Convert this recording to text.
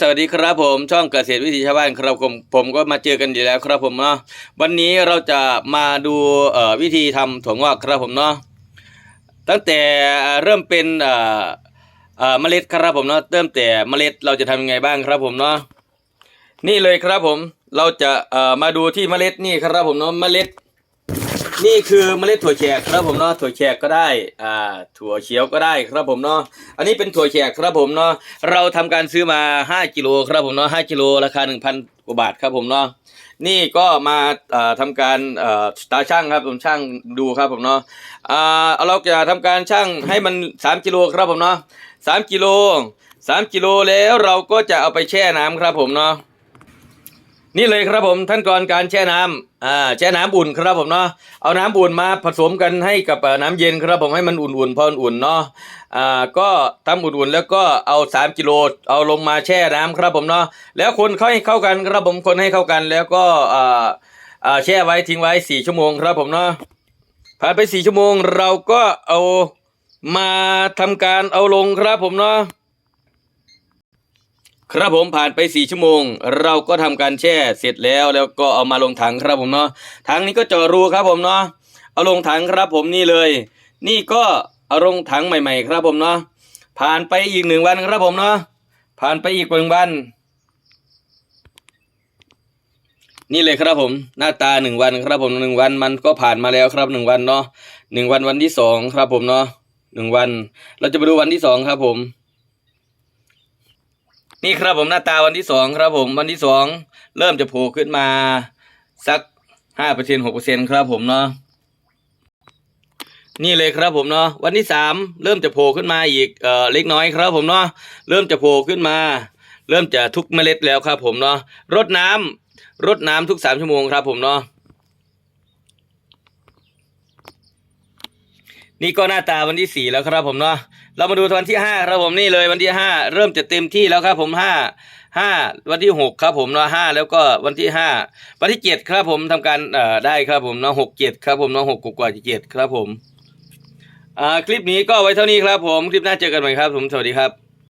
สวัสดีครับผมช่องเกษตรวิถีชาวบ้านครับผมผมก็มาเจอกันอยู่แล้วครับผมเนาะวันนี้เราจะมาดูวิธีทำถั่วงอกครับผมเนาะตั้งแต่เริ่มเป็นเมล็ดครับผมเนาะเริ่มแต่เมล็ดเราจะทำยังไงบ้างครับผมเนาะนี่เลยครับผมเราจะมาดูที่เมล็ดนี่ครับผมเนาะเมล็ด นี่คือเมล็ดถั่วแขกครับผมเนาะถั่วแขกก็ได้อ่าถั่วเขียวก็ได้ครับผมเนาะอันนี้เป็นถั่วแขกครับผมเนาะเราทำการซื้อมา 5กิโลครับผมเนาะ5กิโลราคา 1,000กว่าบาทครับผมเนาะนี่ก็มาอ่าทำการตาช่างครับผมช่างดูครับผมเนาะอ่าเราจะทำการช่างให้มัน 3กิโลครับผมเนาะ3กิโล3กิโลแล้วเราก็จะเอาไปแช่น้ำครับผมเนาะ นี่เลยครับผมท่านก่อนการแช่น้ำอ่าแช่น้ำอุ่นครับผมเนาะเอาน้ำอุ่นมาผสมกันให้กับน้ำเย็นครับผมให้มันอุ่นๆพออุ่นเนาะอ่าก็ทำอุ่นๆแล้วก็เอา 3กิโลเอาลงมาแช่น้ำครับผมเนาะแล้วคนเข้าให้เข้ากันครับผมคนให้เข้ากันแล้วก็อ่าอ่าแช่ไว้ทิ้งไว้ 4 ชั่วโมงครับผมเนาะผ่านไป 4 ชั่วโมงเราก็เอามาทำการเอาลงครับผมเนาะ ครับผมผ่านไปสี่ชั่วโมง เราก็ทำการแช่เสร็จแล้วแล้วก็เอามาลงถังครับผมเนาะถังนี้ก็เจาะรูครับผมเนาะเอาลงถังครับผมนี่เลย นี่ก็เอาลงถังใหม่ ๆ ครับผมเนาะผ่านไปอีกหนึ่งวันครับผมเนาะผ่านไปอีกหนึ่งวัน นี่เลยครับผม หน้าตาหนึ่งวันครับผมหนึ่งวันมันก็ผ่านมาแล้วครับหนึ่งวันเนาะหนึ่งวันวันที่สองครับผมเนาะหนึ่งวัน เราจะไปดูวันที่สองครับผม นี่ครับผมหน้าตาวันที่สองครับผมวันที่สองเริ่มจะโผล่ขึ้นมาสักห้าเปอร์เซ็นหกเปอร์เซ็นครับผมเนาะนี่เลยครับผมเนาะวันที่สามเริ่มจะโผล่ขึ้นมาอีกเอ่อเล็กน้อยครับผมเนาะเริ่มจะโผล่ขึ้นมา เริ่มจะทุกเมล็ดแล้วครับผมเนาะรดน้ำรดน้ำทุกสามชั่วโมงครับผมเนาะ นี่ก็หน้าตาวันที่สี่แล้วครับผมเนาะเรามาดูวันที่ห้าครับผมนี่เลยวันที่ห้าเริ่มจะเต็มที่แล้วครับผมห้าห้าวันที่หกครับผมเนาะห้าแล้วก็วันที่ห้าวันที่เจ็ดครับผมทำการเอ่อได้ครับผมเนาะหกเจ็ดครับผมเนาะหกกว่าเจ็ดครับผมอ่าคลิปนี้ก็ไว้เท่านี้ครับผมคลิปหน้าเจอกันใหม่ครับผมสวัสดีครับ